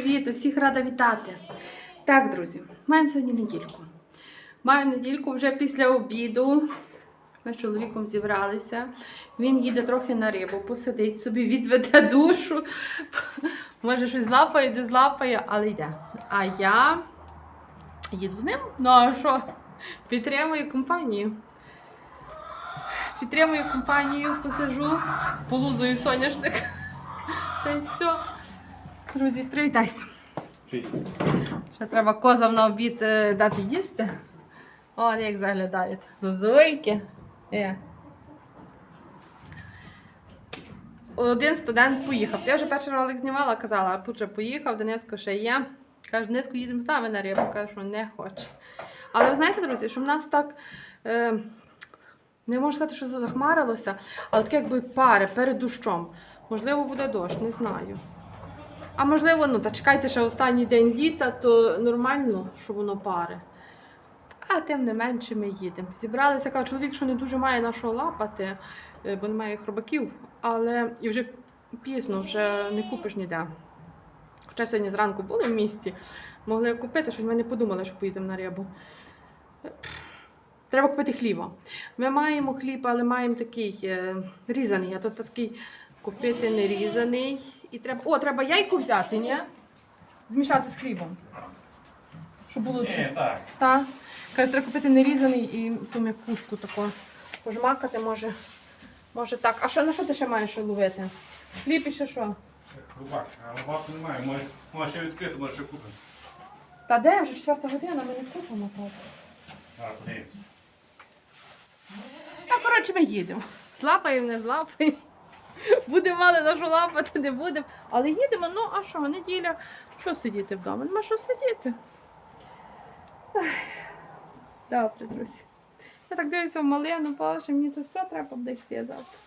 привіт! Усіх рада вітати. Так, друзі, маємо сьогодні недільку. Маємо недільку вже після обіду. Ми з чоловіком зібралися. Він їде трохи на рибу, посидить собі, відведе душу. Може, щось злапає, де злапає, але йде. А я їду з ним. Ну а що? Підтримую компанію. Підтримую компанію, посижу, полузую соняшник. Та й все. Друзі, привітайся. Ще треба козам на обід е, дати їсти. О, як заглядають. Зозуйки. Е. Один студент поїхав. Я вже перший ролик знімала, казала, Артур вже поїхав, Дениско ще є. Каже, Дениско, їдемо з нами на рибу. Що не хоче. Але ви знаєте, друзі, що в нас так. Е, не можу сказати, що захмарилося, але таке якби пари перед дощом. Можливо, буде дощ, не знаю. А можливо, ну та чекайте ще останній день літа, то нормально, що воно пари. А тим не менше ми їдемо. Зібралися, каже, чоловік, що не дуже має на що лапати, е, бо немає хробаків, але і вже пізно, вже не купиш ніде. Хоча сьогодні зранку були в місті, могли купити, щось ми не подумали, що поїдемо на рибу. Треба купити хліба. Ми маємо хліб, але маємо такий е, різаний, а то такий купити не різаний. І треба... О, треба яйко взяти, ні? Змішати з хлібом. Щоб було Ні, так. та. Каже, треба купити нерізаний і ту м'якушку таку. Пожмакати може. Може так. А що на що ти ще маєш ловити? Хліб і ще що? Рубак, а рубаку немає. Може, може ще відкрити, може ще купимо. Та де вже четверта година, ми не купимо правда. А, подивимось. Та коротше ми їдемо. Злапаємо, не злапаємо. Будемо мали на що лапати, не будемо. Але їдемо, ну а що, неділя, що сидіти вдома? Нема що сидіти. Ах. Добре, друзі. Я так дивлюся в малину, боже, мені то все треба буде йти завтра.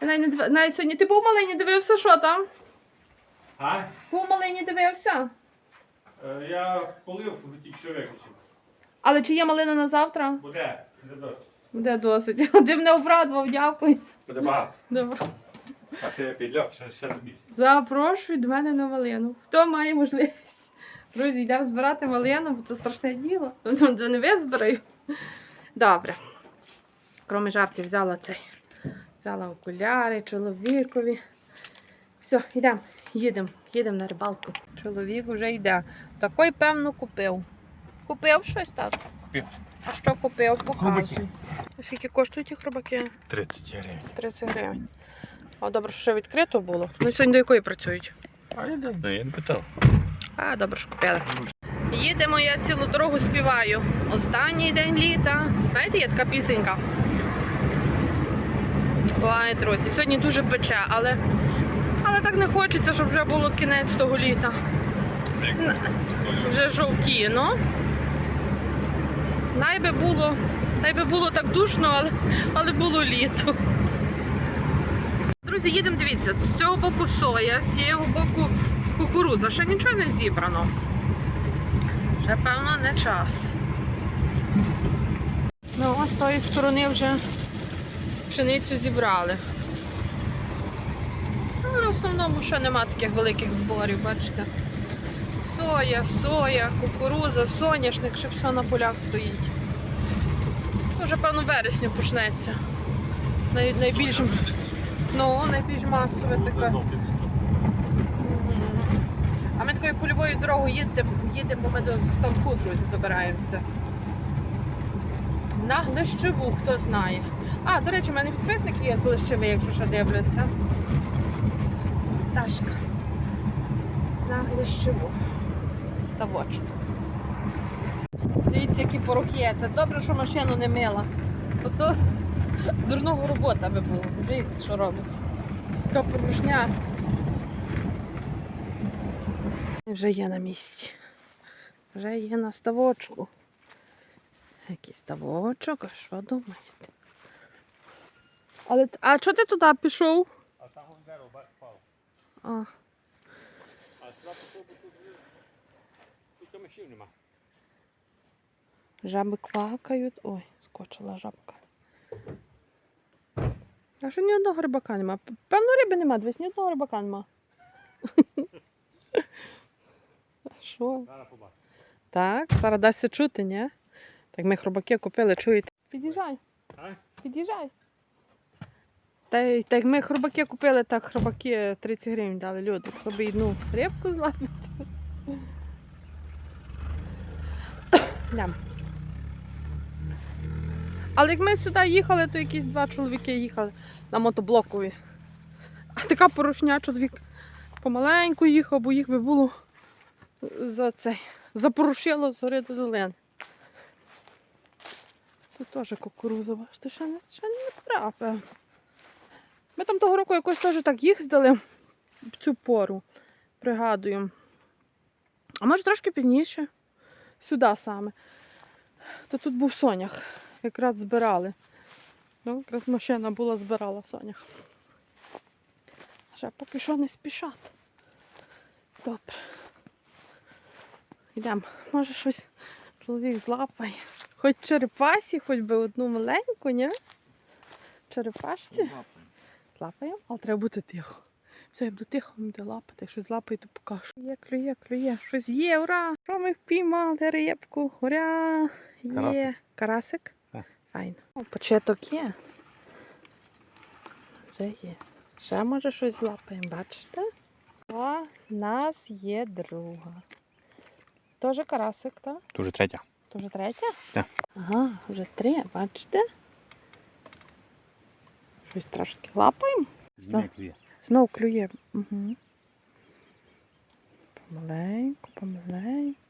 Я навіть, не див... навіть сьогодні ти був в малині дивився, що там? А? Був в малині дивився. Е, Я полив, щоб тільки що виключив. Але чи є малина на завтра? Буде. Буде досить. Буде досить. Ти мене обрадував, дякую. Буде багато. Добре. А ще підляв, ще, ще більше. Запрошую до мене на малину. Хто має можливість? Друзі, йдемо збирати малину, бо це страшне діло. Ну, то не визбираю. Добре. Кроме жартів, взяла цей. Взяла окуляри чоловікові. Все, йдемо, їдемо, їдемо на рибалку. Чоловік вже йде. Такий, певно, купив. Купив щось так? Купив. А що купив? Показуй. А Скільки коштують ті хробаки? 30 гривень. 30 гривень. О, добре, що ще відкрито було. Ну сьогодні до якої працюють? А я не знаю, я не питав. А, добре, що купили. Їдемо, я цілу дорогу співаю. Останній день літа. Знаєте, є така пісенька. Ой, друзі, сьогодні дуже пече, але, але так не хочеться, щоб вже було кінець того літа. Вже жовтіє, ну. Найби було, найби було так душно, але, але було літо. Друзі, їдемо, дивіться, з цього боку соя, з цього боку кукуруза. Ще нічого не зібрано. Ще, певно, не час. Ну, ось з тої сторони вже пшеницю зібрали. Але в основному ще нема таких великих зборів, бачите. Соя, соя, кукуруза, соняшник, ще все на полях стоїть. Вже, певно, вересню почнеться. Най, найбільш, ну, найбільш масове таке. А ми такою польовою дорогою їдемо, їдемо, бо ми до ставку, друзі, добираємося. На Глищеву, хто знає. А, до речі, у мене підписники є з Глищеви, якщо ще дивляться. Ташка. На Глищеву. Ставочок. Дивіться, які порохи. Це добре, що машину не мила. Ото дурного робота би було. Дивіться, що робиться. Така порушня. Вже є на місці. Вже є на ставочку. Який ставочок, а що думаєте? Але, а чого ти туди пішов? А там он дерево спав. А, А сюди пішов, бо тут, тут нема. жаби квакають. Ой, скочила жабка. А що ні одного рибака нема? Певно, риби нема, дивись, ні одного рибака нема. Що? Так, зараз дасться чути, ні? Так ми хробаки купили, чуєте? Під'їжджай, під'їжджай. Та так ми хробаки купили, так хробаки 30 гривень дали люди. Щоб одну рибку злапити. Йдем. Але як ми сюди їхали, то якісь два чоловіки їхали на мотоблокові. А така порушня чоловік помаленьку їхав, бо їх би було за цей. Запорушило з гори до долини. Тут теж кукуруза, бачите, ще не, ще не певно. Ми там того року якось теж так їздили в цю пору, пригадую. А може трошки пізніше, сюди саме. То тут був сонях, якраз збирали. Ну, якраз машина була, збирала сонях. Ще поки що не спішати. Добре. Йдемо. Може щось чоловік злапає. Хоч черепасі, хоч би одну маленьку, ні? Черепашці. Лапаємо, але треба бути тихо. Все, я буду тихо, буде лапати. Якщо злапає, то покажу. Є, клює, клює. Щось є, ура! Що ми впіймали рибку? Ура! Є. Карасик. Так. Файно. О, початок є. Вже є. Ще може щось злапаємо, бачите? О, в нас є друга. Тоже карасик, так? Дуже третя. То вже третя? Так. Ага, вже три, бачите? Щось трошки лапаємо. Змія клює. Знов клює. Угу. Помаленьку, помаленьку.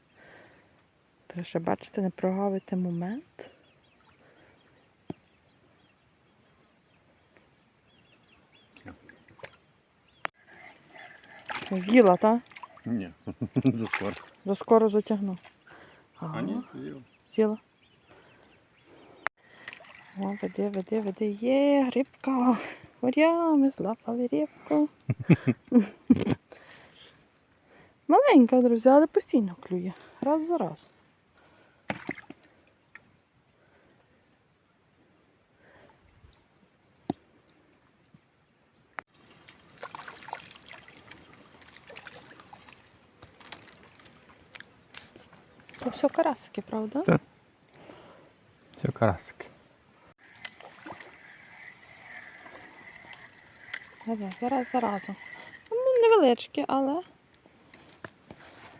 Треба ще, бачите, не прогавити момент. З'їла, так? Ні. Заскоро. Заскоро затягнув. А ні? з'їв. З'їла. О, веде, веде, веде. Є, рибка. Уря, ми злапали рибку. Маленька, друзі, але постійно клює. Раз за раз. То все карасики, правда? Так. Це карасик. Ага, зараз заразу. Ну, невеличкі, але.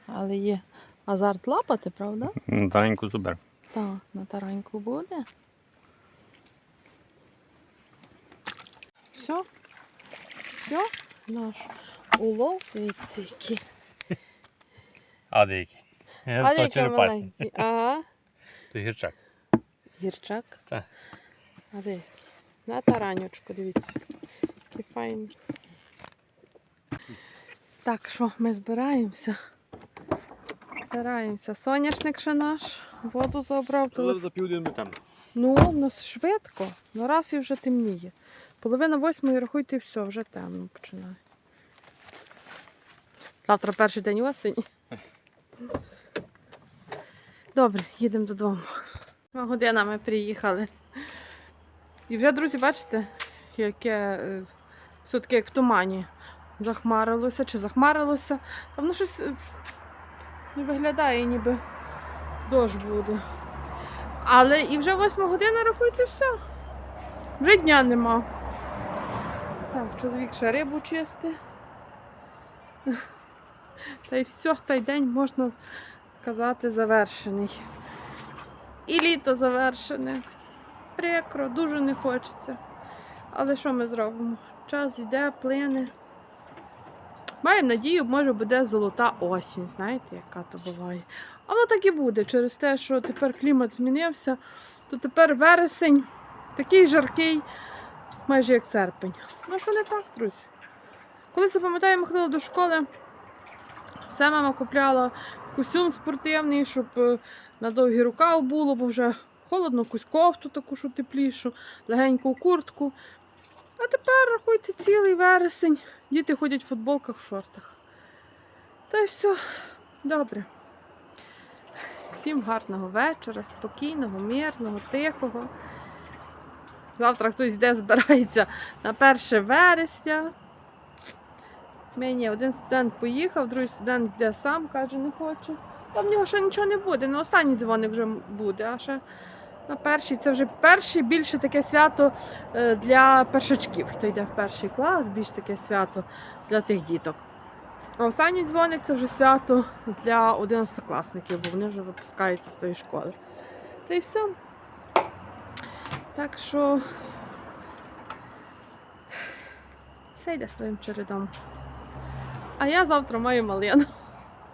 Але є азарт лапати, правда? Маленьку зубер. Так, на тараньку буде. Все. Все, наш улов дивіться, який. А деякі. А То черепасі. Ага. То гірчак. Гірчак. Так. А де? На таранючку, дивіться. Який файний. Так, що, ми збираємося. Збираємося. Соняшник ще наш. Воду забрав. телефон. за південь там. Ну, ну швидко. Ну раз і вже темніє. Половина восьмої, рахуйте, і все, вже темно починає. Завтра перший день осені. Добре, їдемо додому. Два година ми приїхали. І вже, друзі, бачите, яке е, все-таки як в тумані. Захмарилося чи захмарилося. Там воно щось е, не виглядає, ніби дощ буде. Але і вже восьма година рахуйте все. Вже дня нема. Так, чоловік ще рибу чисти. Та й все, той день можна казати завершений. І літо завершене. Прикро, дуже не хочеться. Але що ми зробимо? Час йде, плине. Маємо надію, може буде золота осінь, знаєте, яка то буває. А воно так і буде через те, що тепер клімат змінився, то тепер вересень такий жаркий, майже як серпень. Ну що не так, друзі? Колись я пам'ятаю, ми ходили до школи, все мама купляла костюм спортивний, щоб е, на довгі рукав було, бо вже холодно, якусь кофту таку, що теплішу, легеньку куртку. А тепер рахуйте цілий вересень. Діти ходять в футболках, в шортах. Та й все, добре. Всім гарного вечора, спокійного, мирного, тихого. Завтра хтось йде, збирається на 1 вересня. Ми ні, один студент поїхав, другий студент йде сам, каже, не хочу. Та в нього ще нічого не буде. Ну, останній дзвоник вже буде, а ще на перший це вже перший більше таке свято е, для першачків. Хто йде в перший клас, більш таке свято для тих діток. А останній дзвоник це вже свято для 11-класників, бо вони вже випускаються з тої школи. Та й все. Так що все йде своїм чередом. А я завтра маю малину.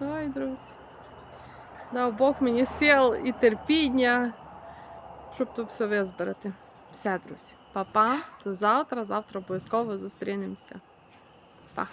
Ой, друзі. Дав Бог мені сил і терпіння, щоб тут все визбирати. Все, друзі. Па-па. До завтра. Завтра обов'язково зустрінемося. Па.